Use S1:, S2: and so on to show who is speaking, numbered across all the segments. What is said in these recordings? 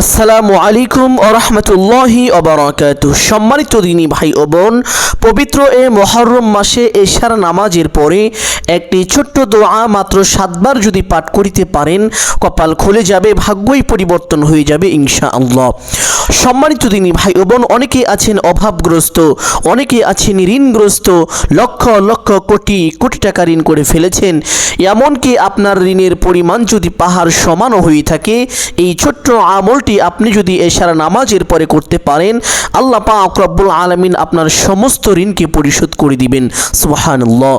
S1: আসসালামু আলাইকুম ও রহমতুল্লাহি অবরাকাত সম্মানিত দিনী ভাই ও বোন, পবিত্র এ মহরম মাসে এশার নামাজের পরে একটি ছোট্ট দোয়া মাত্র সাতবার যদি পাঠ করিতে পারেন, কপাল খুলে যাবে, ভাগ্যই পরিবর্তন হয়ে যাবে ইনশা আল্লাহ সম্মানিত তিনি ভাই ও বোন, অনেকে আছেন অভাবগ্রস্ত, অনেকে আছেন ঋণগ্রস্ত, লক্ষ লক্ষ কোটি কোটি টাকা ঋণ করে ফেলেছেন। এমনকি আপনার ঋণের পরিমাণ যদি পাহাড় সমানও হয়ে থাকে, এই ছোট্ট আমলটি আপনি যদি এশারা নামাজের পরে করতে পারেন, আল্লাহ পাক রব্বুল আলমিন আপনার সমস্ত ঋণকে পরিশোধ করে দিবেন। সুবহানাল্লাহ।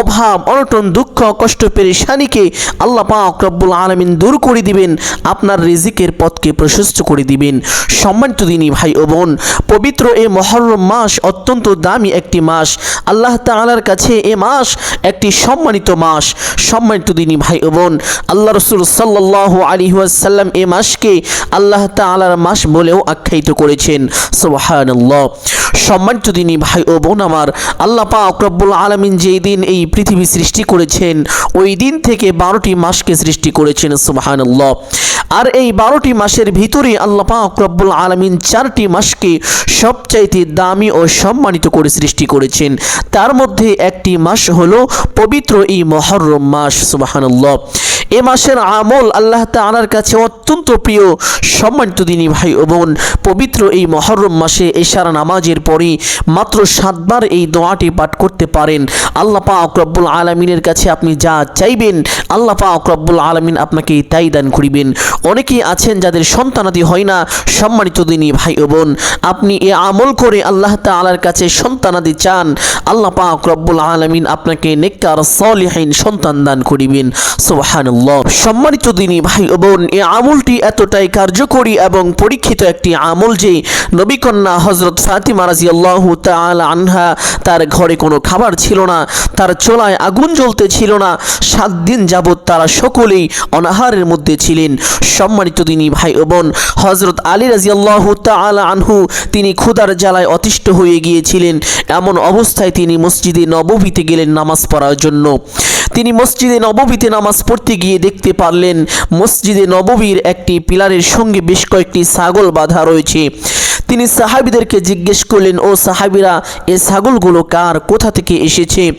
S1: অভাব, অনটন, দুঃখ, কষ্ট, পেরেশানিকে আল্লাহ পাক রব্বুল আলমিন দূর করে দিবেন, আপনার রিজিকের পথকে প্রশস্ত করে দিবেন। সম্মানিত দিনী ভাই ও বোন, পবিত্র এ মহরম মাস অত্যন্ত দামি একটি মাস। আল্লাহ তাআলার কাছে এ মাস একটি সম্মানিত মাস। সম্মানিত দিনী ভাই ও বোন, আল্লাহ রসুল সাল্লাহ আলী ওয়াসাল্লাম এ মাসকে আল্লাহ তাআলার মাস বলেও আখ্যায়িত করেছেন। সুবহানাল্লাহ। সম্মানিত দিনী ভাই ও বোন আমার, আল্লাহ পাক রব্বুল আলমিন যেই দিন এই পৃথিবী সৃষ্টি করেছেন, ওই দিন থেকে বারোটি মাসকে সৃষ্টি করেছেন, সুবহানাল্লাহ। আর এই বারোটি মাসের ভিতরে আল্লাহ পাক রব্বুল আলমিন চারটি মাসকে সবচাইতে দামি ও সম্মানিত করে সৃষ্টি করেছেন। তার মধ্যে একটি মাস হলো পবিত্র এই মহরম মাস, সুবহানাল্লাহ। এ মাসের আমল আল্লাহ তাআলার কাছে অত্যন্ত প্রিয়। সম্মানিত দিনী ভাই ও বোন, পবিত্র এই মহরম মাসে এশারা নামাজের পরে মাত্র সাতবার এই দোয়াটি পাঠ করতে পারেন। আল্লাহ পাক রব্বুল আলমিনের কাছে আপনি যা চাইবেন, আল্লাহ পাক রব্বুল আলমিন আপনাকে তাই দান করিবেন। অনেকেই আছেন যাদের সন্তানাদি হয় না, সম্মানিত দিনী ভাই ও বোন, আপনি এ আমল করে আল্লাহ তাআলার কাছে সন্তানাদি চান, আল্লাহ পাক রব্বুল আলমিন আপনাকে নেককার সলিহাইন সন্তান দান করিবেন। সুবহানাল্লাহ। সম্মানিত দিনী ভাই ও বোন, এ আমলটি এতটাই কার্যকরী এবং পরীক্ষিত একটি আমল যে নবীকন্যা হজরত ফাতিমা রাজিয়াল্লাহু তাআলা আনহা, তার ঘরে কোনো খাবার ছিল না, তার চোলায় আগুন জ্বলতে ছিল না। সাত দিন যাবৎ তারা সকলেই অনাহারের মধ্যে ছিলেন। সম্মানিত তিনি ভাই ও বোন হজরত আলী রাজিয়াল্লাহু তাআলা আনহু, তিনি ক্ষুধার জ্বালায় অতিষ্ঠ হয়ে গিয়েছিলেন। এমন অবস্থায় তিনি মসজিদে নববীতে গেলেন নামাজ পড়ার জন্য। তিনি মসজিদে নববীতে নামাজ পড়তে গিয়ে দেখতে পারলেন, মসজিদে নববীর একটি পিলারের সঙ্গে বেশ কয়েকটি ছাগল বাঁধা রয়েছে। তিনি সাহাবিদেরকে জিজ্ঞেস করলেন, ও সাহাবিরা, এ ছাগলগুলো কার? কোথা থেকে এসেছে?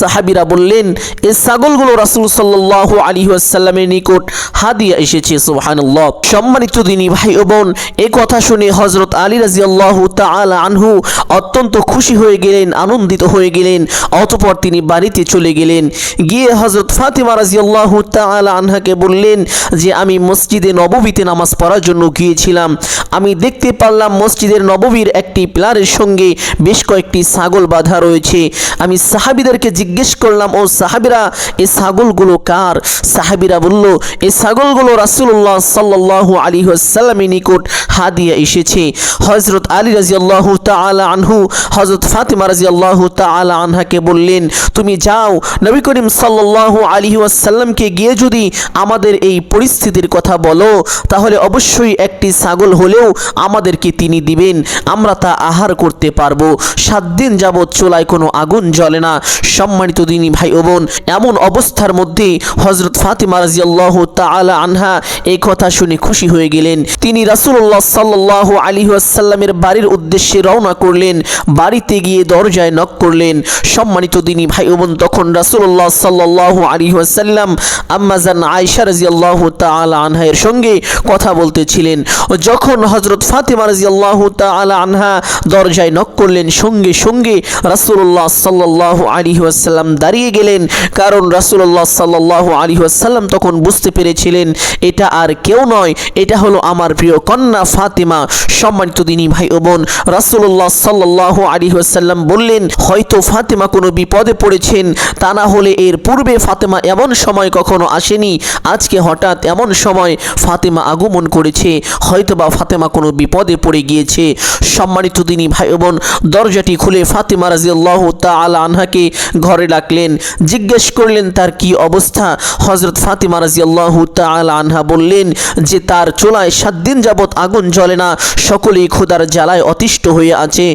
S1: সাহাবিরা বললেন, এ ছাগলগুলো রাসূল সাল্লাল্লাহু আলাইহি ওয়াসাল্লামের নিকট হাদিয়া এসেছে, সুবহানাল্লাহ। সম্মানিত দিনী ভাই ও বোন, এ কথা শুনে হজরত আলী রাদিয়াল্লাহু তাআলা আনহু অত্যন্ত খুশি হয়ে গেলেন, আনন্দিত হয়ে গেলেন, অতপর তিনি বাড়িতে চলে গেলেন। গিয়ে হজরত ফাতিমা রাদিয়াল্লাহু তাআলা আনহাকে বললেন যে, আমি মসজিদে নববীতে নামাজ পড়ার জন্য গিয়েছিলাম। আমি দেখতে পারলাম মসজিদের নববীর একটি পিলারের সঙ্গে বেশ কয়েকটি ছাগল বাঁধা রয়েছে। আমি সাহাবিদেরকে জিজ্ঞেস করলাম, ও সাহাবিরা এই ছাগলগুলো কার? সাহাবিরা বলল এই ছাগলগুলো রাসূলুল্লাহ সাল্লাল্লাহু আলাইহি ওয়াসাল্লামের নিকট হাদিয়া এসেছে। হযরত আলী রাদিয়াল্লাহু তাআলা আনহু, হযরত ফাতিমা রাদিয়াল্লাহু তাআলা আনহাকে বললেন, তুমি যাও, নবী করিম সাল্লাল্লাহু আলাইহি ওয়াসাল্লামকে গিয়ে যদি আমাদের এই পরিস্থিতির কথা বলো, তাহলে অবশ্যই একটি ছাগল হলেও আমাদেরকে তিনি দিবেন, আমরা তা আহার করতে পারব। সাত দিন যাবৎ চুলায় কোনো আগুন জ্বলে না। সম্মানিত দিনী ভাই ও বোন, এমন অবস্থার মধ্যে হজরত ফাতিমা রাজিয়াল্লাহ তাআলা আনহা এই কথা শুনে খুশি হয়ে গেলেন। তিনি রাসূলুল্লাহ সাল্লাল্লাহু আলাইহি ওয়াসাল্লামের বাড়ির উদ্দেশ্যে রওনা করলেন, বাড়িতে গিয়ে দরজায় নক করলেন। সম্মানিত দিনী ভাই ও বোন, তখন রাসূলুল্লাহ সাল্লাল্লাহু আলাইহি ওয়াসাল্লাম আম্মাজান আয়েশা রাদিয়াল্লাহু তাআলা আনহা এর সঙ্গে কথা বলতেছিলেন। যখন হযরত ফাতিমা আনহা দরজায় নক করলেন। সঙ্গে সঙ্গে রাসূলুল্লাহ সাল্লাল্লাহু আলাইহি ওয়াসাল্লাম দাঁড়িয়ে গেলেন। কারণ রাসূলুল্লাহ সাল্লাল্লাহু আলাইহি ওয়াসাল্লাম তখন বুঝতে পেরেছিলেন, এটা আর কেউ নয়, এটা হলো আমার প্রিয় কন্যা ফাতিমা। সম্মানিত দিনী ভাই ও বোন, রাসূলুল্লাহ সাল্লাল্লাহু আলাইহি ওয়াসাল্লাম বললেন, হয়তো ফাতিমা কোনো বিপদে পড়েছেন, তা না হলে এর পূর্বে ফাতেমা এমন সময় কখনো আসেনি। আজকে হঠাৎ এমন সময় ফাতেমা আগমন করেছে, হয়তোবা ফাতেমা কোনো বিপদে পড়ে গিয়েছে। গিয়েছে সম্মানিত তিনি ভাই বোন দরজাটি খুলে ফাতিমা রাজিয়াল্লাহ তাআলা আনহাকে ঘরে ডাকলেন, জিজ্ঞেস করলেন, তার কি অবস্থা? হজরত ফাতিমা রাজিয়াল্লাহ তাআলা আনহা বললেন, যে তার চোলায় সাত দিন যাবৎ আগুন জ্বলে না, সকলেই ক্ষুধার জ্বালায় অতিষ্ঠ হয়ে আছে।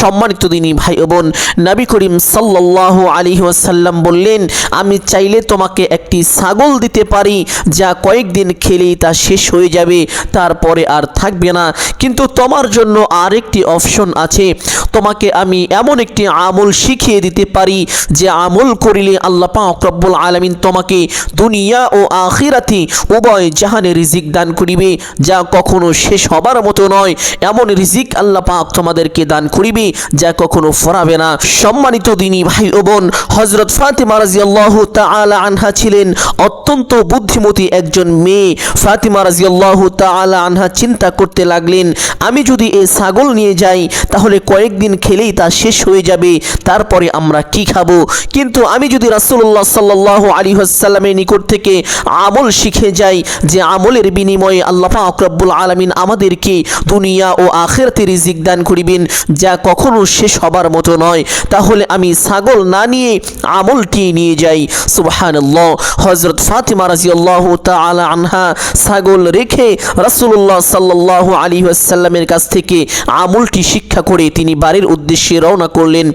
S1: সম্মানিত তিনি ভাই বোন নাবি করিম সাল্লাল্লাহু আলাইহি ওয়াসাল্লাম বললেন, আমি চাইলে তোমাকে একটি ছাগল দিতে পারি, যা কয়েকদিন খেলেই তা শেষ হয়ে যাবে, তারপরে আর থাকবে না। কিন্তু তোমার জন্য আরেকটি অপশন আছে। তোমাকে আমি এমন একটি আমল শিখিয়ে দিতে পারি যে আমল করিলে আল্লাহ পাক রব্বুল আলামিন তোমাকে দুনিয়া ও আখিরাতি উভয় জাহানে রিজিক দান করিবে, যা কখনো শেষ হবার মতো নয়। এমন রিজিক আল্লাহ পাক তোমাদেরকে দান করিবে, যা কখনো ফরাবে না। সম্মানিত দিনী ভাই ও বোন হজরত ফাতিমা রাজিয়াল্লাহু তাআলা আনহা ছিলেন অত্যন্ত বুদ্ধিমতী একজন মেয়ে। ফাতিমা রাজিয়াল্লাহু তাআলা আনহা চিন্তা করতে লাগলেন, আমি যদি এই ছাগল নিয়ে যাই, তাহলে কয়েকদিন খেলেই তা শেষ হয়ে যাবে। তারপরে আমরা কি খাব? কিন্তু আমি যদি রাসূলুল্লাহ সাল্লাল্লাহু আলাইহি ওয়াসাল্লামের নিকট থেকে আমল শিখে যাই, যে আমলের বিনিময়ে আল্লাহ পাক রব্বুল আলামিন আমাদেরকে দুনিয়া ও আখিরাতে রিজিক দান করিবেন, যা কখনো শেষ হবার মতো নয়, তাহলে আমি ছাগল না নিয়ে আমলটি নিয়ে যাই। সুবহানাল্লাহ। হযরত ফাতিমা রাদিয়াল্লাহু তাআলা আনহা ছাগল রেখে রাসূলুল্লাহ সাল্লাল্লাহু আলাইহি ওয়াসাল্লামের কাছ থেকে আমলটি শিক্ষা করে তিনি বাড়ির উদ্দেশ্যে রওনা করলেন।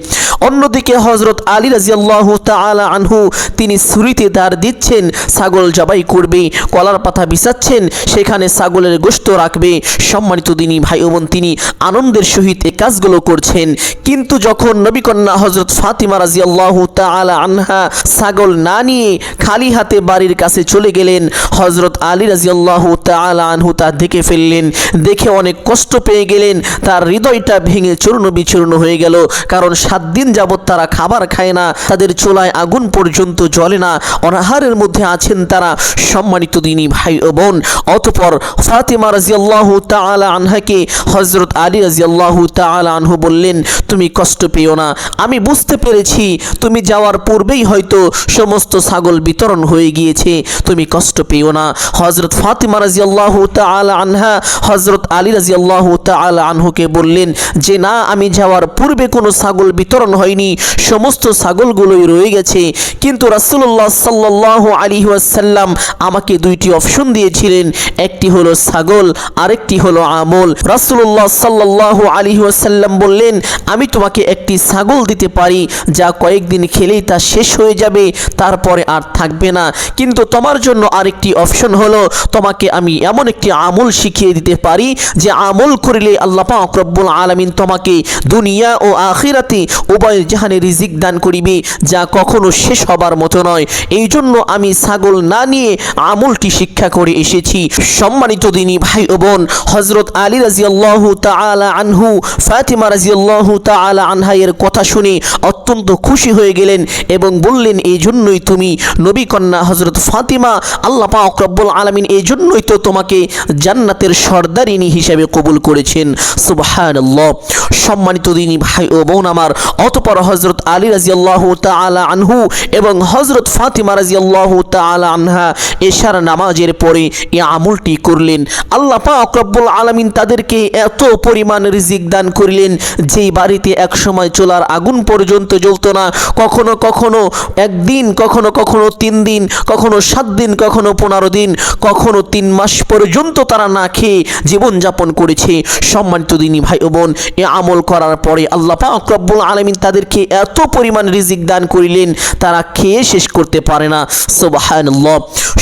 S1: অন্যদিকে হজরত আলী রাদিয়াল্লাহু তাআলা আনহু তিনি ছুরিতে দাঁড় দিচ্ছেন, ছাগল জবাই করবে, কলার পাতা বিছাচ্ছেন, সেখানে ছাগলের গোশত রাখবে। সম্মানিত দিনী ভাই বোন তিনি আনন্দের সহিত এই কাজগুলো করছেন। কিন্তু যখন নবীকন্যা হজরত ফাতিমা রাজিয়াল্লাহু তাআলা আনহা ছাগল না নিয়ে খালি হাতে বাড়ির কাছে চলে গেলেন হজরত আলী রাজিয়াল্লাহু তাআলা আনহু তা দেখে ফেললেন। দেখে অনেক কষ্ট পেয়ে গেলেন, তার হৃদয়টা ভেঙে চূর্ণ বিচূর্ণ হয়ে গেল। কারণ সাত দিন যাবৎ তারা খাবার খায় না, তাদের চোলায় আগুন পর্যন্ত জ্বলে না। অনাহারের মধ্যে আছেন তারা সম্মানিত দিনী ভাই ও বোন। অতপর ফাতিমা রাজিয়াল্লাহু তাআলা আনহাকে হজরত আলী রাজিয়াল্লাহু তাআলা আনহু বললেন, তুমি কষ্ট পেও না। আমি বুঝতে পেরেছি, তুমি যাওয়ার পূর্বেই হয়তো সমস্ত ছাগল বিতরণ হয়ে গিয়েছে। তুমি কষ্ট পেও না। হজরত ফাতিমা রাজিয়াল্লাহু তাআলা আনহা হজরত আলী রাজিয়াল্লাহু তাআলা আনহুকে বললেন, যে না, আমি যাওয়ার পূর্বে কোনো ছাগল বিতরণ হয়নি, সমস্ত ছাগলগুলোই রয়ে গেছে। কিন্তু রাসূলুল্লাহ সাল্লাল্লাহু আলাইহি ওয়াসাল্লাম আমাকে দুইটি অপশন দিয়েছিলেন, একটি হলো ছাগল, আরেকটি হলো আমল। রাসূলুল্লাহ সাল্লাল্লাহু আলাইহি ওয়াসাল্লাম বললেন, আমি তোমাকে একটি ছাগল দিতে পারি, যা কয়েকদিন খেলেই তা শেষ হয়ে যাবে, তারপরে আর থাকবে না। কিন্তু তোমার জন্য আরেকটি অপশন হলো, তোমাকে আমি এমন একটি আমল শিখিয়ে দিতে পারি, যে আমল করিলে আল্লাহ পাক রব্বুল আলামিন তোমাকে দুনিয়া ও আখিরাতে উভয় জাহানে রিজিক দান করিবে, যা কখনো শেষ হবার মতো নয়। এই জন্য আমি ছাগল না নিয়ে আমলটি শিক্ষা করে এসেছি। সম্মানিত দিনী ভাই ও বোন হজরত আলী রাজিয়াল্লাহু তাআলা আনহু, ফাতিমা রাজিয়াল্লাহু তাআলা আনহা এর কথা শুনে অত্যন্ত খুশি হয়ে গেলেন এবং বললেন এই জন্যই তুমি নবী কন্যা হজরত ফাতিমা, আল্লাহ পাক রব্বুল আলামিন এই জন্যই তো তোমাকে জান্নাতের সর্দারিনী হিসেবে কবুল করেছেন সুবহানাল্লাহ, সম্মানিত দিনী ভাই ও বোন আমার, অতপর হজরত আলী রাজিয়াল্লাহু তাআলা আনহু এবং হজরত ফাতিমা রাজিয়াল্লাহু তাআলা আনহা এশার নামাজের পরে এই আমলটি করলেন। আল্লাহ পাক রব্বুল আলামিন তাদেরকে এত পরিমাণ রিজিক দান করিলেন যেই বাড়িতে এক সময় চলার আগুন পর্যন্ত জ্বলতো না। কখনো কখনো একদিন, কখনো কখনো তিন দিন, কখনো সাত দিন, কখনো পনেরো দিন, কখনো তিন মাস পর্যন্ত তারা না খেয়ে জীবনযাপন করেছে। সম্মানিত দিনী ভাই ও বোন, এ আমল করার পরে আল্লাহ পাক রব্বুল আলামিন তাদেরকে এত পরিমাণ রিজিক দান করিলেন, তারা খেয়ে শেষ করতে পারে না। সুবহানাল্লাহ।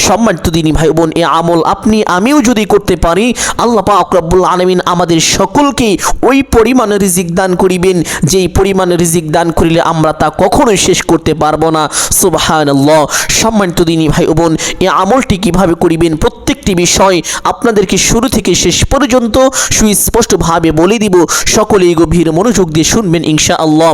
S1: সম্মানিত দিনী ভাই বোন, এ আমল আপনি, আমিও যদি করতে পারি, আল্লাহ পাক রব্বুল আলামিন আমাদের সকলকে ওই পরিমাণ রিজিক দান করিবেন, যেই পরিমাণ রিজিক দান করিলে আমরা তা কখনোই শেষ করতে পারব না। সুবহানাল্লাহ। সম্মানিত দিনী ভাই বোন, এ আমলটি কীভাবে করিবেন, প্রত্যেকটি বিষয় আপনাদেরকে শুরু থেকে শেষ পর্যন্ত সুস্পষ্টভাবে বলে দিব, সকলেই গভীর মনোযোগ দিয়ে শুনবেন ইনশা আল্লাহ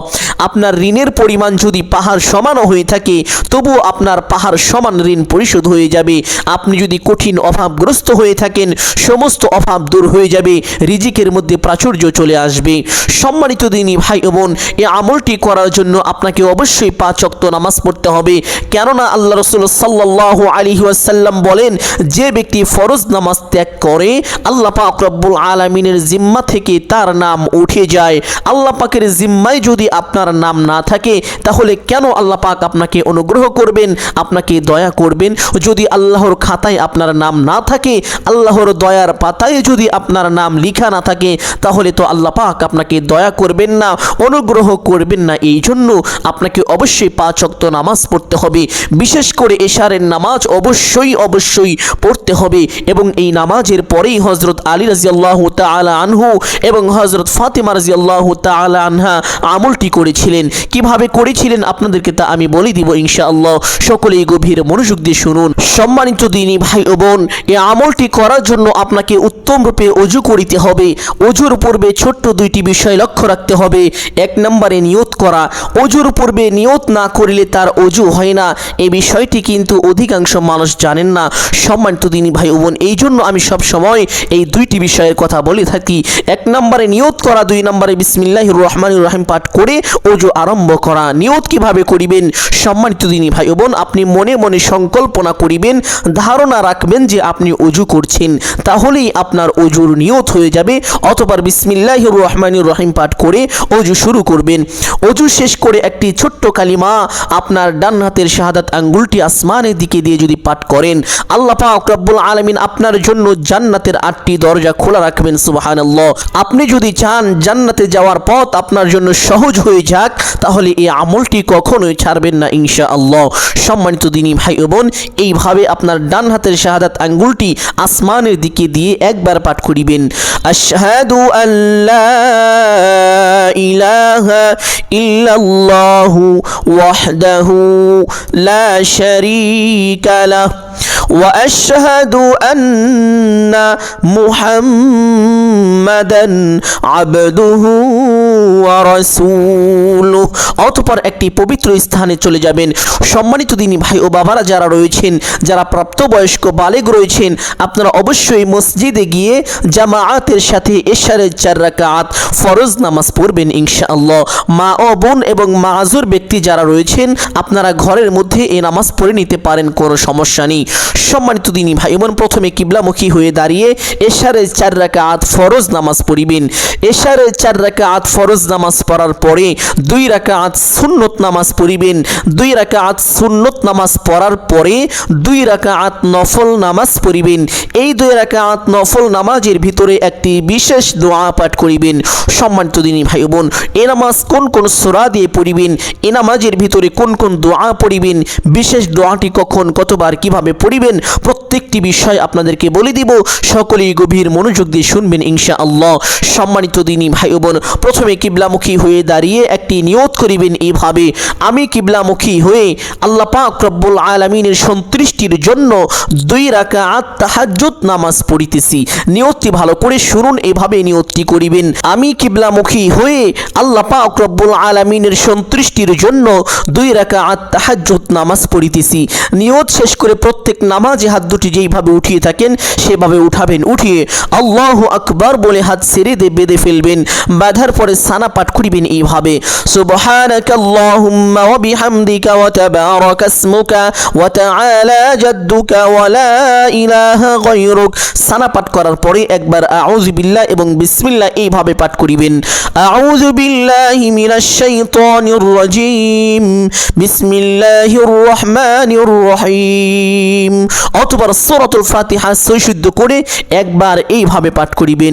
S1: আপনার ঋণের পরিমাণ যদি পাহাড় সমানও হয়ে থাকে, তবুও আপনার পাহাড় সমান ঋণ পরিশোধ হয়ে যাবে। আপনি যদি কঠিন অভাবগ্রস্ত হয়ে থাকেন, সমস্ত অভাব দূর হয়ে যাবে, রিজিকের মধ্যে প্রাচুর্য চলে আসবে। সম্মানিত দিনী ভাই বোন, এই আমলটি করার জন্য আপনাকে অবশ্যই পাঁচ অক্ত নামাজ পড়তে হবে। কেননা আল্লাহ রসুল সাল্লাহ আলী ওয়াসাল্লাম বলেন, যে ব্যক্তি ফরজ নামাজ ত্যাগ করে, আল্লাহ পাক রব্বুল আলমিনের জিম্মা থেকে তার নাম উঠে যায়। আল্লাহ পাকের জিম্মায় যদি আপনার নাম না থাকে, তাহলে কেন আল্লাহ পাক আপনাকে অনুগ্রহ করবেন, আপনাকে দয়া করবেন? যদি আল্লাহর খাতায় আপনার নাম না থাকে, আল্লাহর দয়ার পাতায় যদি আপনার নাম লিখা না থাকে, তাহলে তো আল্লাহ পাক আপনাকে দয়া করবেন না, অনুগ্রহ করবেন না। এই জন্য আপনাকে অবশ্যই পাঁচ অক্ত নামাজ পড়তে হবে। বিশেষ করে এশারের নামাজ অবশ্যই অবশ্যই পড়তে হবে এবং এই নামাজের পরেই হজরত আলী রাজিয়াল্লাহ তালা আনহু এবং হজরত ফাতেমা রাজিয়াল্লাহ তালা আনহা আমলটি করেছিলেন। কীভাবে করেছিলেন আপনাদেরকে তা আমি বলে দিব ইনশাআল্লাহ। সকলেই গভীর মনোযোগ দিয়ে শুনুন। সম্মানিত দিনী ভাই ও বোন, এই আমলটি করার জন্য আপনাকে উত্তম রূপে অজু করিতে হবে। অজুর পূর্বে ছোট্ট দুইটি বিষয় লক্ষ্য রাখতে হবে। এক নম্বরে নিয়ত করা। অজুর পূর্বে নিয়ত না করিলে তার অজু হয় না। এই বিষয়টি কিন্তু অধিকাংশ মানুষ জানেন না। সম্মানিত দিনী ভাই ও বোন এই জন্য আমি সব সময় এই দুইটি বিষয়ের কথা বলে থাকি। এক নম্বরে নিয়ত করা, দুই নম্বরে বিসমিল্লাহ রহমান রহিম পাঠ করে অজু আরম্ভ করা। নিয়ত কীভাবে করিবেন? সম্মানিত দিনী ভাই বোন আপনি মনে মনে সংকল্পনা করিবেন, ধারণা রাখবেন যে আপনি অজু করছেন। তাহলেই আপনার অজুর নিয়ত হয়ে যাবে। অতবার বিসমিল্লাহ রহমান রহিম পাঠ করে অজু শুরু করবেন। অজু শেষ করে একটি ছোট্ট কালিমা, আপনার ডান হাতের শাহাদাত আঙ্গুলটি আসমানের দিকে দিয়ে যদি পাঠ করেন, আল্লাহ পাক রব্বুল আলমিন আপনার জন্য জান্নাতের আটটি দরজা খোলা রাখবেন সুবহানাল্লাহ আপনি যদি চান জান্নাতে যাওয়ার পথ আপনার জন্য সহজ হয়ে যাক তাহলে এই আমলটি কখনোই ছাড়বেন না ইনশা আল্লাহ সম্মানিত দিনী ভাই ও বোন এইভাবে আপনার ডান হাতের শাহাদাত আঙ্গুলটি আসমানের দিকে দিয়ে একবার পাঠ করিবেন আশহাদু আল্লাহ ইলাহা ইল্লাল্লাহু ওয়াহদাহু লা শারীকা লাহ واشهد ان মুহাম্মাদান আবদুহু রাসূলুহ। অতঃপর একটি পবিত্র স্থানে চলে যাবেন। সম্মানিত দিনী ভাই ও বাবারা যারা রয়েছেন, যারা প্রাপ্তবয়স্ক, বালেগ রয়েছেন, আপনারা অবশ্যই মসজিদে গিয়ে জামাআতের সাথে এশারের চার রাকাত ফরজ নামাজ পড়বেন ইনশাআল্লাহ। মা ও বোন এবং মাহাজুর ব্যক্তি যারা রয়েছেন, আপনারা ঘরের মধ্যে এ নামাজ পড়ে নিতে পারেন, কোনো সমস্যা নেই। সম্মানিত দিনী ভাই বোন, প্রথমে কিবলামুখী হয়ে দাঁড়িয়ে এশারের চার রাকাত ফরজ নামাজ পড়িবেন। এশারের চার রাকাত ফরজ নামাজ পড়ার পরে দুই রাকাত সুন্নত নামাজ পড়িবেন। দুই রাকাত সুন্নত নামাজ পড়ার পরে দুই রাকা রাকাত নফল নামাজ পড়িবেন। এই দুই রাকাত নফল নামাজের ভিতরে একটি বিশেষ দোয়া পাঠ করিবেন। সম্মানিত দিনী ভাই বোন এ নামাজ কোন কোন সোরা দিয়ে পড়িবেন? এ নামাজের ভিতরে কোন কোন দোয়া পড়িবেন? বিশেষ দোয়াটি কখন, কতবার, কীভাবে পড়িবেন? প্রত্যেকটি বিষয় আপনাদেরকে বলে দিব। সকলেই গভীর মনোযোগ দিয়ে শুনবেন ইনশা আল্লাহ সম্মানিত দিনী ভাই বোন প্রথমে কিবলামুখী হয়ে দাঁড়িয়ে একটি নিয়ত করিবেন এইভাবে। আমি কিবলামুখী হয়ে আল্লাহ পাক রব্বুল আলমিনের সন্তুষ্টির জন্য দুই রাকাত তাহাজ্জুদ নামাজ পড়িতেছি। নিয়তটি ভালো করে শুনুন, এভাবে নিয়তটি করিবেন। আমি কিবলামুখী হয়ে আল্লাহ পাক রব্বুল আলমিনের সন্তুষ্টির জন্য দুই রাকাত তাহাজ্জুদ নামাজ পড়িতেছি। নিয়ত শেষ করে প্রত্যেক নামাজে হাত দুটি যেইভাবে উঠিয়ে থাকেন, সেভাবে উঠাবেন। উঠিয়ে আল্লাহ আকবার। বলে হাত সেরে দে, বেঁধে ফেলবেন। বাঁধার পরে সানা পাঠ করিবেন এইভাবে। ওয়া তাবারাকা ইসমুকা ওয়া তাআলা জাদ্দুকা ওয়া লা ইলাহা গায়রুক। সানা পাঠ করার পরে একবার আউযু বিল্লাহ এবং বিসমিল্লাহ এইভাবে পাঠ করিবেন। আউযু বিল্লাহি মিনাশ শাইতানির রাজিম। বিসমিল্লাহির রহমানির রহিম। অতবার সূরাতুল ফাতিহা সৈশুদ্ধ করে একবার এইভাবে পাঠ করিবেন।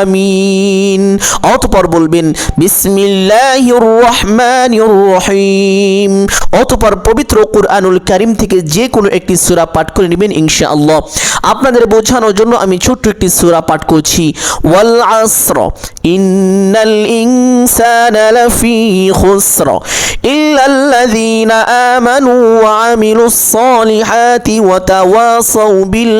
S1: আমিন। অতপর বলবেন বিসমিল্লাহির রহমানির রহিম অতপর পবিত্র কুরআনুল কারীম থেকে যে কোনো একটি সূরা পাঠ করে নেবেন ইনশাআল্লাহ। আপনাদের বোঝানোর জন্য আমি ছোট্ট একটি সূরা পাঠ করছি। ওয়াল আসর, ইন্নাল ইনসানা লাফি খুসর, ইল্লাল্লাযীনা আমানু ওয়া আমিলুস সালিহাতি ওয়া তাওয়াসাউ বিল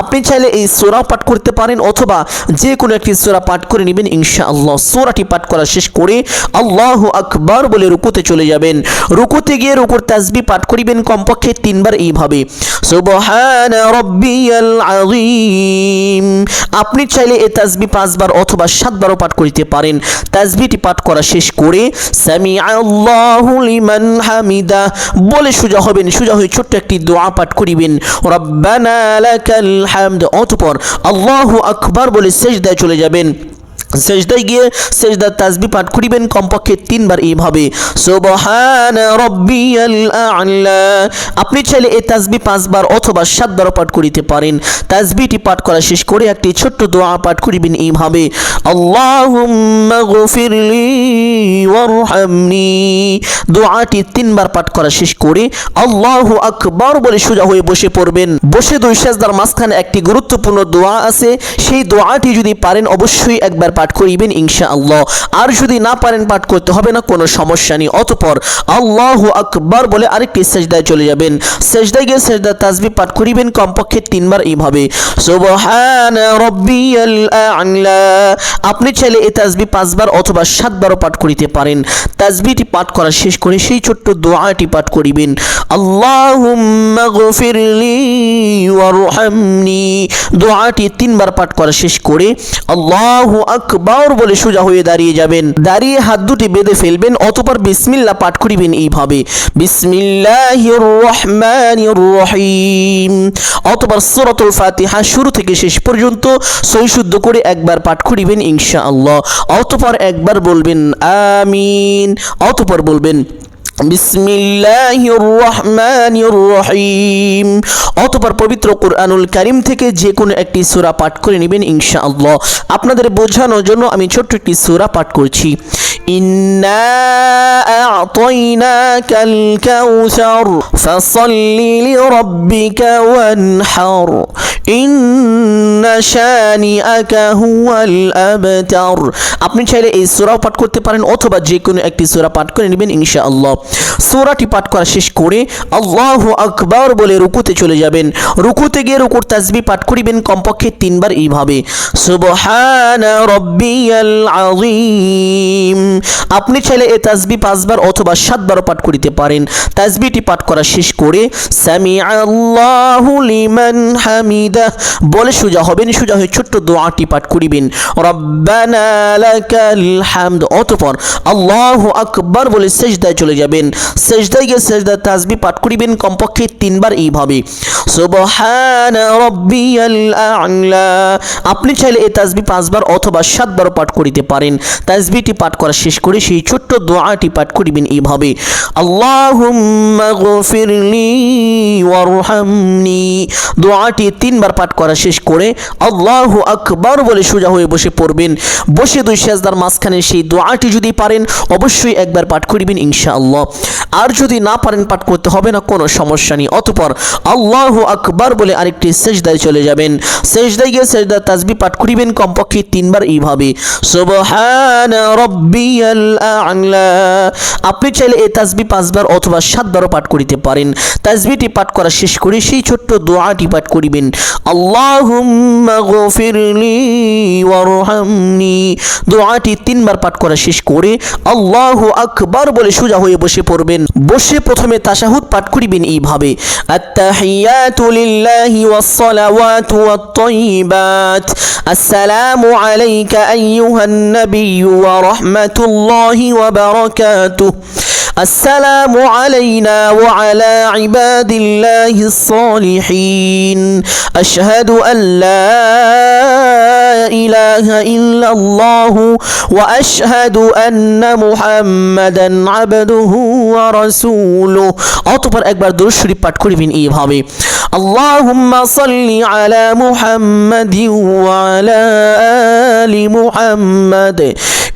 S1: আপনি চাইলে এই সূরা পাঠ করতে পারেন অথবা যে কোনো একটি সূরা পাঠ করে নেবেন ইনশাআল্লাহ। সূরাটি পাঠ করা শেষ করে আল্লাহু আকবার বলে রুকুতে চলে যাবেন। রুকুতে গিয়ে রুকুর তাসবিহ পাঠ করিবেন কমপক্ষে তিনবার এইভাবে। সুবহান রব্বিয়াল আযীম। আপনি চাইলে এই তাসবিহ পাঁচবার অথবা সাতবারও পাঠ করিতে পারেন। তাসবিহটি পাঠ করা শেষ করে সামি আল্লাহু লিমান হামিদা বলে সোজা হবেন, সোজা হয়ে ছোট্ট একটি দোয়া পাঠ করিবেন। রব্বানা লাকাল হামদ। অতঃপর আল্লাহু আকবার বলে সেজদায় চলে যাবেন। সেজদায় গিয়ে সেজদার তাসবি পাঠ করিবেন, কমপক্ষে তিনবার এইভাবে আপনি চাইলে এই তাজবি পাঁচবার অথবা সাতবার পাঠ করিতে পারেন। তাজবিটি পাঠ করা শেষ করে একটি ছোট্ট দোয়া পাঠ করিবেন এইভাবে দোয়াটি তিনবার পাঠ করা শেষ করে আল্লাহু আকবার বলে সোজা হয়ে বসে পড়বেন। বসে দুই সাজদার মাঝখানে একটি গুরুত্বপূর্ণ দোয়া আছে। সেই দোয়াটি যদি পারেন অবশ্যই একবার পাঠ করিবেন ইনশা আল্লাহ আর যদি না পারেন পাঠ করতে হবে না, কোনো সমস্যা নেই। অতপর আল্লাহ আকবর বলে আরেকটি সেজদায় চলে যাবেন। সেজদায় গিয়ে সেজদা তাসবি পাঠ করিবেন, কমপক্ষে তিনবার এইভাবে। আপনি চাইলে এই তাসবি পাঁচবার অথবা সাতবারও পাঠ করিতে পারেন। তাসবিটি পাঠ করা শেষ করে সেই ছোট্ট দোয়াটি পাঠ করিবেন। ওয়ারহামনি। দোয়াটি তিনবার পাঠ করা শেষ করে আল্লাহু আকবার বলে সোজা হয়ে দাঁড়িয়ে যাবেন। দাঁড়িয়ে হাত দুটি বেঁধে ফেলবেন, অতপর বিসমিল্লা পাঠ করিবেন এইভাবে। বিসমিল্লাহির রহমানির রহিম অতপর সূরাতুল ফাতিহা শুরু থেকে শেষ পর্যন্ত সৈশুদ্ধ করে একবার পাঠ করিবেন ইনশাআল্লাহ। অতপর একবার বলবেন আমিন, অতপর বলবেন বিসমিল্লাহির রহমানির রহিম অতপর পবিত্র কোরআনুল কারিম থেকে যে কোনো একটি সূরা পাঠ করে নেবেন ইনশাআল্লাহ। আপনাদের বোঝানোর জন্য আমি ছোট্ট একটি সূরা পাঠ করছি। ইন্না আ'তাইনাকাল কাউসার, ফাসাল্লি লিরাব্বিকা ওয়ানহার। ইন্না শানিআকা হুয়াল আবতার। আপনি চাইলে এই সূরাও পাঠ করতে পারেন অথবা যে কোনো একটি সূরা পাঠ করে নেবেন ইনশাআল্লাহ। সূরাটি পাঠ করা শেষ করে আল্লাহু আকবর বলে রুকুতে চলে যাবেন। রুকুতে গিয়ে রুকুর তাসবিহ পাঠ করিবেন কমপক্ষে তিনবার এইভাবে। আপনি চাইলে এ তাসবিহ পাঁচবার অথবা সাতবারও পাঠ করিতে পারেন। তাসবিহটি পাঠ করা শেষ করে লিমান হামিদা। বলে সোজা হবেন, সোজা হয়ে ছোট্ট দোয়াটি পাঠ করিবেন। রব্বানা লাকাল হামদ। অতঃপর আল্লাহু আকবার বলে সেজদায় চলে যাবেন সেজদায় গিয়ে সেজদার তাসবি পাঠ করিবেন কমপক্ষে তিনবার এইভাবে। সুবহান রব্বিয়াল আ'লা। আপনি চাইলে এই তাসবি পাঁচবার অথবা সাতবার পাঠ করিতে পারেন। তাসবিটি পাঠ করা শেষ করে সেই ছোট্ট দোয়াটি পাঠ করিবেন এইভাবে। আল্লাহুম্মা গফিরলি ওয়ারহামনি। দোয়াটি তিনবার পাঠ করা শেষ করে আল্লাহু আকবার বলে সোজা হয়ে বসে পড়বেন। বসে দুই সেজদার মাঝখানে সেই দোয়াটি যদি পারেন, অবশ্যই একবার পাঠ করিবেন ইনশাআল্লাহ। আর যদি না পারেন পাঠ করতে হবে না, কোনো সমস্যা নেই। অতপর আল্লাহু আকবার বলে আরেকটি সেজদায় চলে যাবেন। সেজদায় গিয়ে সেজদার তাসবি পাঠ করিবেন, কমপক্ষে তিনবার এইভাবে। আপনি চাইলে এই তাসবি পাঁচবার অথবা সাতবারও পাঠ করিতে পারেন। তাজবিটি পাঠ করা শেষ করে সেই ছোট্ট দোয়াটি পাঠ করিবেন। দোয়াটি তিনবার পাঠ করা শেষ করে আল্লাহু আকবার বলে সোজা হয়ে পড়বেন। বসে প্রথমে তাশাহুদ পাঠ করিবেন এইভাবে। আত্তাহিয়াতু লিল্লাহি ওয়াস-সালাওয়াতু ওয়াত-তাইয়িবাত। আসসালামু আলাইকা ওয়া السلام علينا وعلى عباد الله الصالحين أشهد أن لا إله إلا الله وأشهد أن محمدا عبده ورسوله অতপর একবার দরুদ শরীফ পাঠ করিবেন এইভাবে اللهم صل على محمد وعلى آل محمد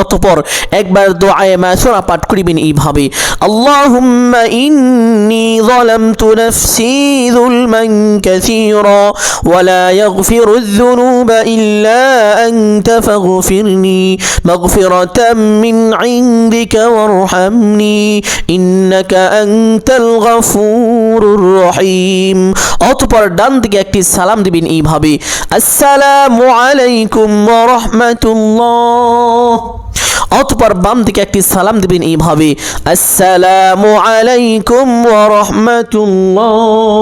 S1: অতপর একবার দোয়ায়ে মাসুরা পাঠ করিবেন এইভাবে, আল্লাহুম্মা ইন্নী যালামতু নাফসি যুলমান কাসীরা ওয়া লা ইয়াগফিরু যুনুবা ইল্লা আনতা ফাগফিরনি মাগফিরাতাম মিন ইনদিকা ওয়ারহামনি ইন্নাকা আনতাল গফুরুর রহিম। অতপর ডান দিকে একটি সালাম দিবেন এইভাবে, আসসালামু আলাইকুম ওয়া রাহমাতুল্লাহ। অতপর বাম দিকে একটি সালাম দিবেন এইভাবে আসসালামু আলাইকুম ওয়া রাহমাতুল্লাহ।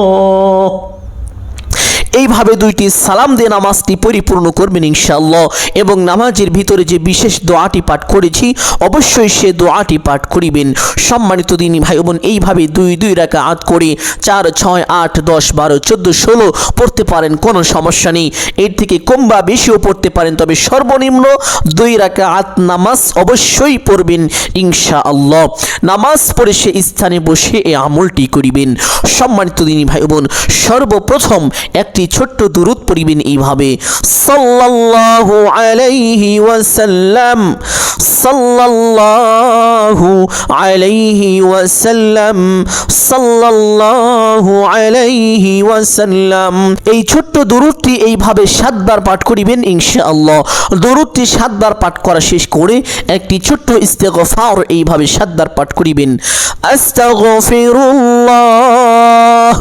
S1: এইভাবে দুইটি সালাম দিয়ে নামাজটি পরিপূর্ণ করবেন ইনশাআল্লাহ। এবং নামাজের ভিতরে যে বিশেষ দোয়াটি পাঠ করেছি, অবশ্যই সে দোয়াটি পাঠ করিবেন। সম্মানিত দিনী ভাই বোন, এইভাবে দুই দুই রাখা আট করে চার, ছয়, আট, দশ, বারো, চোদ্দ, ষোলো পড়তে পারেন, কোনো সমস্যা নেই। এর থেকে কম বা বেশিও পড়তে পারেন, তবে সর্বনিম্ন দুই রাখা আত নামাজ অবশ্যই পড়বেন ইনশা আল্লাহ নামাজ পড়ে সে স্থানে বসে এই আমলটি করিবেন। সম্মানিত দিনী ভাই বোন, সর্বপ্রথম একটি ছোট্ট দুরুদ পড়িবেন এইভাবে। সাল্লাল্লাহু আলাইহি ওয়াসাল্লাম, সাল্লাল্লাহু আলাইহি ওয়াসাল্লাম, সাল্লাল্লাহু আলাইহি ওয়াসাল্লাম। এই ছোট্ট দুরুদটি এইভাবে সাতবার পাঠ করিবেন ইনশাআল্লাহ। দুরুদটি সাতবার পাঠ করা শেষ করে একটি ছোট্ট ইস্তেগফার এইভাবে সাতবার পাঠ করিবেন। আস্তাগফিরুল্লাহ।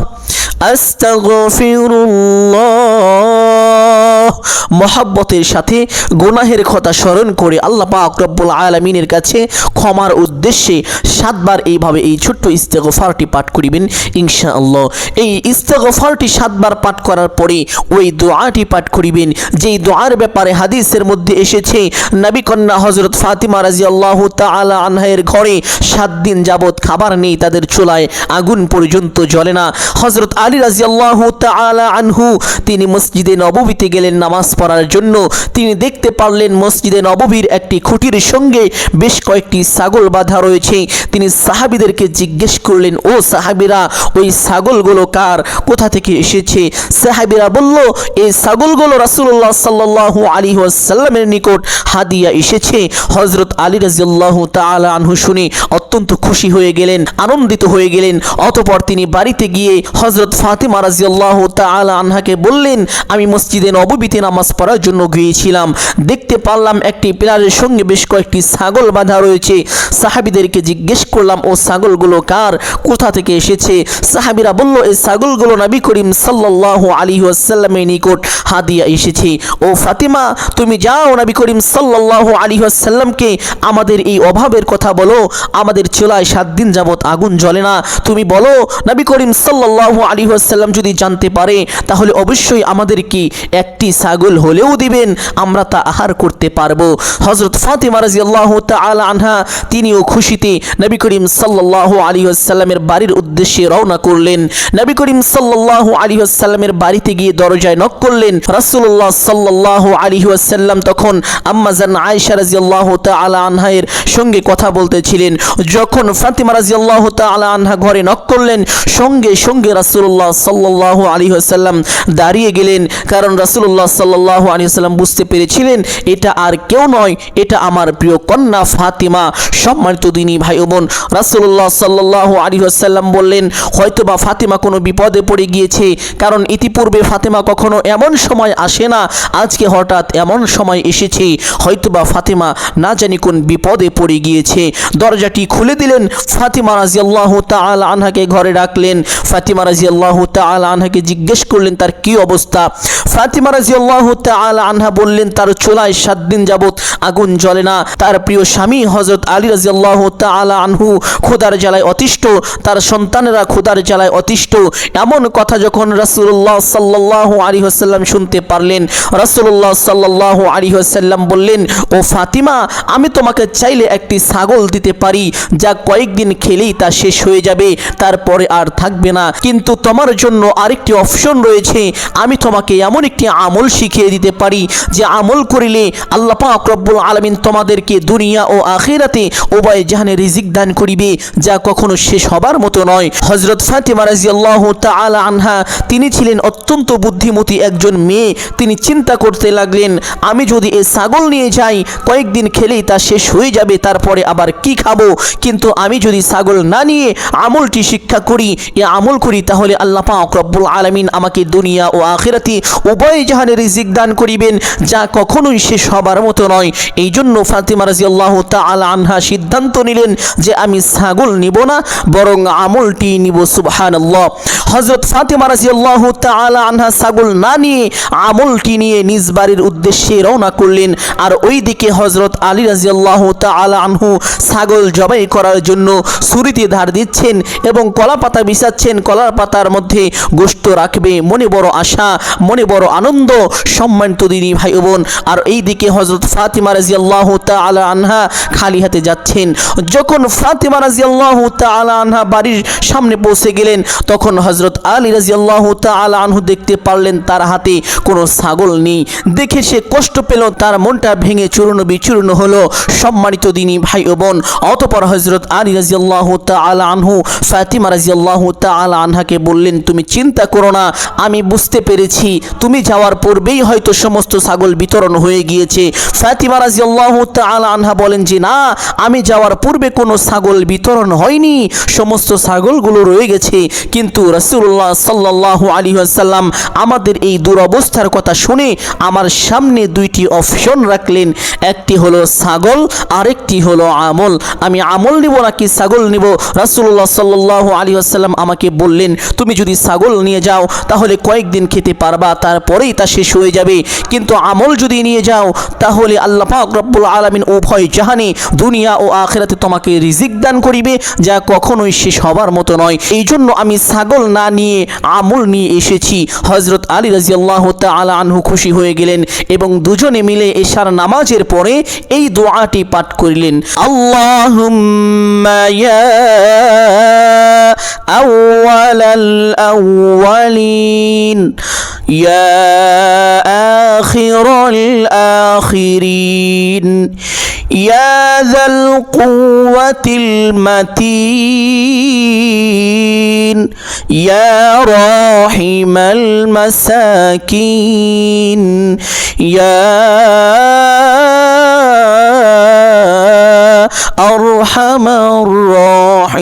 S1: মহাব্বতের সাথে গুনাহের কথা স্মরণ করে আল্লাহ পাক রব্বুল আলমিনের কাছে ক্ষমার উদ্দেশ্যে সাতবার এইভাবে এই ছোট্ট ইস্তেগফারটি পাঠ করিবেন ইনশাআল্লাহ। এই ইস্তেগফারটি সাতবার পাঠ করার পরে ওই দোয়াটি পাঠ করিবেন। যেই দোয়ার ব্যাপারে হাদিসের মধ্যে এসেছে, নবী কন্যা হজরত ফাতিমা রাজি আল্লাহ তালা আনহায়ের ঘরে সাত দিন যাবৎ খাবার নেই, তাদের চুলায় আগুন পর্যন্ত জ্বলে না। হজরত আলী রাজি আল্লাহ তালা আনহু, তিনি মসজিদে নববীতে গেলেন নামাজ পড়ার জন্য। তিনি দেখতে পারলেন মসজিদে নববীর একটি খুঁটির সঙ্গে বেশ কয়েকটি ছাগল বাঁধা রয়েছে। তিনি সাহাবিদেরকে জিজ্ঞেস করলেন, ও সাহাবিরা, ওই ছাগলগুলো কার? কোথা থেকে এসেছে? সাহাবিরা বলল এই ছাগলগুলো রাসুল্লাহ সাল্লাহ আলী ওয়াসাল্লামের নিকট হাদিয়া এসেছে। হজরত আলী রাজিয়াল্লাহ তালা আনহু শুনে অত্যন্ত খুশি হয়ে গেলেন, আনন্দিত হয়ে গেলেন। অতপর তিনি বাড়িতে গিয়ে হজরত ফাতিমা রাজিয়াল্লাহ তালা আনহাকে বললেন, আমি মসজিদে নববীতে নামাজ পড়ার জন্য গিয়েছিলাম। দেখতে পারলাম একটি পিলারের সঙ্গে বেশ কয়েকটি ছাগল বাঁধা রয়েছে। সাহাবিদেরকে জিজ্ঞেস করলাম, ও ছাগলগুলো কার? কোথা থেকে এসেছে? সাহাবিরা বলল, এই ছাগলগুলো নবী করিম সাল্লাহ আলী আসাল্লামের নিকট হাদিয়া এসেছে। ও ফাতিমা, তুমি যাও নবী করিম সাল্লাহ আলী আসাল্লামকে আমাদের এই অভাবের কথা বলো। আমাদের চুলায় সাত দিন যাবৎ আগুন জ্বলে না। তুমি বলো, নবী করিম সাল্লাহ আলী আসাল্লাম যদি জানতে পারে, তাহলে অবশ্যই আমাদেরকে একটি ছাগল হলেও দিবেন, আমরা তা আহার করতে পারব। হজরত ফাতিমা রাজি আল্লাহ আনহা তিনিও খুশিতে নবী করিম সাল্লাহ আলী বাড়ির উদ্দেশ্যে রওনা করলেন। নবী করিম সাল্লাহ আলী বাড়িতে গিয়ে দরজায় নক করলেন। রাসুল্লাহ সাল্লাহ আলী তখন আম্মাজান আয়সা রাজি আল্লাহ তালা আনহায়ের সঙ্গে কথা বলতেছিলেন। যখন ফাতিমা রাজি আল্লাহ তালা আনহা ঘরে নক করলেন, সঙ্গে সঙ্গে রাসুল্লাহ সাল্লাহ আলী আসাল্লাম দাঁড়িয়ে গেলেন। কারণ রাসুল্লাহ সাল্লাহ আলী আসাল্লাম বুঝতে পেরেছিলেন, এটা আর কেউ নয়, এটা আমার প্রিয় কন্যা ফাতিমা। সম্মানিত দিনী ভাই বোন রাসুল্লাহ সাল্লাহ আলী আসাল্লাম বললেন, হয়তোবা ফাতিমা কোনো বিপদে পড়ে গিয়েছে, কারণ ইতিপূর্বে ফাতেমা কখনো এমন সময় আসে না, আজকে হঠাৎ এমন সময় এসেছে, হয়তোবা ফাতেমা না জানি কোন বিপদে পড়ে গিয়েছে। দরজাটি খুলে দিলেন, ফাতিমা রাজিয়াল্লাহ তাল আনহাকে ঘরে ডাকলেন ফাতিমা রাজিয়াল্লাহ আনহাকে জিজ্ঞেস করলেন, তার কি অবস্থা? ফাতিমা রাজিয়াল্লাহু তাআলা আনহা বললেন, তার চুলায় সাত দিন যাবত আগুন জ্বলে না। তার প্রিয় স্বামী হযরত আলী রাজিয়াল্লাহু তাআলা আনহু খোদার জ্বালায় অতিষ্ঠ। তার সন্তানেরা খোদার জ্বালায় অতিষ্ঠ। এমন কথা যখন রাসূলুল্লাহ সাল্লাল্লাহু আলাইহি ওয়াসাল্লাম শুনতে পারলেন, রাসূলুল্লাহ সাল্লাল্লাহু আলাইহি ওয়াসাল্লাম বললেন, ও ফাতিমা, আমি তোমাকে চাইলে একটি ছাগল দিতে পারি, যা কয়েকদিন খেলেই তা শেষ হয়ে যাবে, তারপরে আর থাকবে না। কিন্তু তোমার জন্য আরেকটি অপশন রয়েছে। আমি তোমাকে এমন একটি আমল শিখিয়ে দিতে পারি, যে আমল করিলে আল্লাহ পাক রব্বুল আলামিন তোমাদেরকে দুনিয়া ও আখিরাতে উভয় জাহানে রিজিক দান করিবে, যা কখনো শেষ হবার মতো নয়। হযরত ফাতিমা রাদিয়াল্লাহু তাআলা আনহা, তিনি ছিলেন অত্যন্ত বুদ্ধিমতী একজন মেয়ে। তিনি চিন্তা করতে লাগলেন, আমি যদি এই ছাগল নিয়ে যাই, কয়েকদিন খেলেই তা শেষ হয়ে যাবে, তারপরে আবার কি খাব? কিন্তু আমি যদি ছাগল না নিয়ে আমলটি শিক্ষা করি, এ আমল করি, তাহলে আল্লাহ পাক রব্বুল আলামিন আমাকে দুনিয়া ও আখিরাতে উভয় জাহানে রিজিক দান করিবেন, যা কখনোই সে সবার মতো নয়। এই জন্য ফাতিমা রাদিয়াল্লাহু তাআলা আনহা সিদ্ধান্ত নিলেন যে আমি ছাগল নিব না, বরং আমলটি নিব, সুবহানাল্লাহ। হযরত ফাতিমা রাদিয়াল্লাহু তাআলা আনহা ছাগল না নিয়ে আমলটি নিয়ে নিজ বাড়ির উদ্দেশ্যে রওনা করলেন। আর ওইদিকে হযরত আলী রাদিয়াল্লাহু তাআলা আনহু ছাগল জবাই করার জন্য ছুরিতে ধার দিচ্ছেন এবং কলা পাতা বিছাচ্ছেন। কলার পাতার মধ্যে গোশত রাখবে। মনে বড় আশা, মনে বড় আনন্দ, সম্মানিত দিনী ভাই বোন আর এইদিকে হযরত ফাতিমা রাদিয়াল্লাহু তাআলা আনহা খালি হাতে যাচ্ছেন। যখন ফাতিমা রাদিয়াল্লাহু তাআলা আনহা বাড়ির সামনে পৌঁছে গেলেন, তখন হযরত আলী রাদিয়াল্লাহু তাআলা আনহু দেখতে পারলেন তার হাতে কোনো ছাগল নেই। দেখে সে কষ্ট পেল, তার মনটা ভেঙে চূর্ণ বিচূর্ণ হলো। সম্মানিত দিনী ভাই ও বোন অতপর হযরত আলী রাদিয়াল্লাহু তাআলা আনহু ফাতিমা রাদিয়াল্লাহু তাআলা আনহাকে বললেন তুমি চিন্তা করো না, আমি বুঝতে পেরেছি। তুমি যাওয়ার পূর্বেই হয়তো সমস্ত ছাগল বিতরণ হয়ে গিয়েছে। ফাতিমা রাদিয়াল্লাহু তাআলা আনহা বলেন, যে না, আমি যাওয়ার পূর্বে কোনো ছাগল বিতরণ হয়নি। সমস্ত ছাগলগুলো রয়ে গেছে। কিন্তু রাসূলুল্লাহ সাল্লাল্লাহু আলাইহি ওয়াসাল্লাম আমাদের এই দুরবস্থার কথা শুনে আমার সামনে দুইটি অপশন রাখলেন। একটি হলো ছাগল, আরেকটি হলো আমল। আমি আমল নিব নাকি ছাগল নিব? রাসূলুল্লাহ সাল্লাল্লাহু আলাইহি ওয়াসাল্লাম আমাকে বললেন, তুমি যদি ছাগল নিয়ে যাও, তাহলে কয়েকদিন খেতে পারবা, তারপরেই তা শেষ হয়ে যাবে। কিন্তু আমল যদি নিয়ে যাও, তাহলে আল্লাহ পাক রব্বুল আলামিন উভয় জাহানে, দুনিয়া ও আখেরাতে তোমাকে রিজিক দান করিবে, যা কখনোই শেষ হবার মতো নয়। এই জন্য আমি ছাগল না নিয়ে আমল নিয়ে এসেছি। হজরত আলী রাজিয়াল্লাহ তাআলা আনহু খুশি হয়ে গেলেন এবং দুজনে মিলে এশার নামাজের পরে এই দোয়াটি পাঠ করিলেন। আল্লাহুম্মা ইয়া الأولين. يا آخر الآخرين. يا ذا القوة المتين. يا راحم المساكين. يا أرحم الراحمين.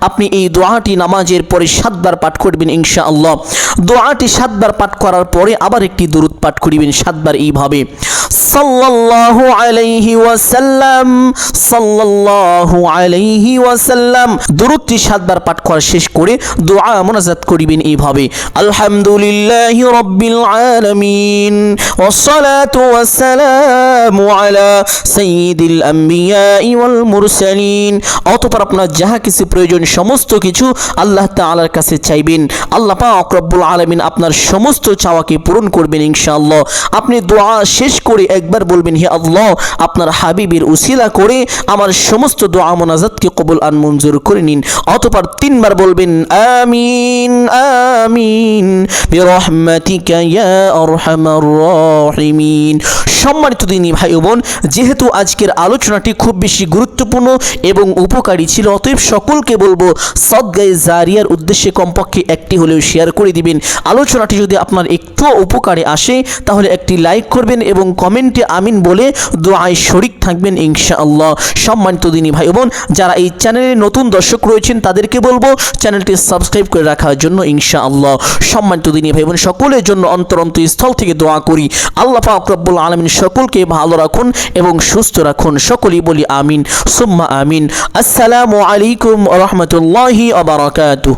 S1: আপনি এই দোয়াটি নামাজের পরে সাতবার পাঠ করবেন ইনশাআল্লাহ দোয়াটি সাতবার পাঠ করার পরে আবার একটি দূরত পাঠ করিবেন সাতবার এইভাবে সাল্লাল্লাহু আলাইহি ওয়াসাল্লাম সাল্লাল্লাহু আলাইহি ওয়াসাল্লাম দূরতটি সাতবার পাঠ করা শেষ করে দোয়া মোনাজাত করিবেন এইভাবে আলহামদুলিল্লাহি রাব্বিল আলামিন والصلاة والسلام على سيد الأنبياء والمرسلين অতপর আপনার যাহা কিছু প্রয়োজন সমস্ত কিছু আল্লাহ তাআলার কাছে চাইবেন। আল্লাহ পাক রব্বুল আলামিন আপনার সমস্ত চাওয়াকে পূরণ করবেন ইনশাআল্লাহ। আপনি দোয়া শেষ করে একবার বলবেন, হে আল্লাহ, আপনার হাবিবের উসিলা করে আমার সমস্ত দোয়া মোনাজাতকে কবুল আন মঞ্জুর করে নিন। অতপর তিনবার বলবেন, আমিন আমিন, বিরহমাতিকা ইয়া আরহামার রাহিমিন। সম্মানিত দিনী ভাই বোন, যেহেতু আজকের আলোচনাটি খুব বেশি গুরুত্বপূর্ণ এবং উপকারী ছিল, অতএব সকলকে বলব সদগায়ে জারিয়ার উদ্দেশ্যে কমপক্ষে একটি হলেও শেয়ার করে দিবেন। আলোচনাটি যদি আপনার একটু উপকারে আসে, তাহলে একটি লাইক করবেন এবং কমেন্টে আমিন বলে দোয়ায় শরিক থাকবেন ইনশাআল্লাহ। সম্মানিত দিনী ভাই বোন, যারা এই চ্যানেলে নতুন দর্শক রয়েছেন, তাদেরকে বলব চ্যানেলটি সাবস্ক্রাইব করে রাখার জন্য ইনশাআল্লাহ। সম্মানিত দিনী ভাই বোন, সকলের জন্য অন্তরন্ত স্থল থেকে দোয়া করি। আল্লাহ পাক রব্বুল আলমিন সকলকে ভালো রাখুন এবং সুস্থ রাখুন। সকলেই বলি আমিন, সুম্মা আমিন। আসসালামু আলাইকুম ورحمة الله وبركاته.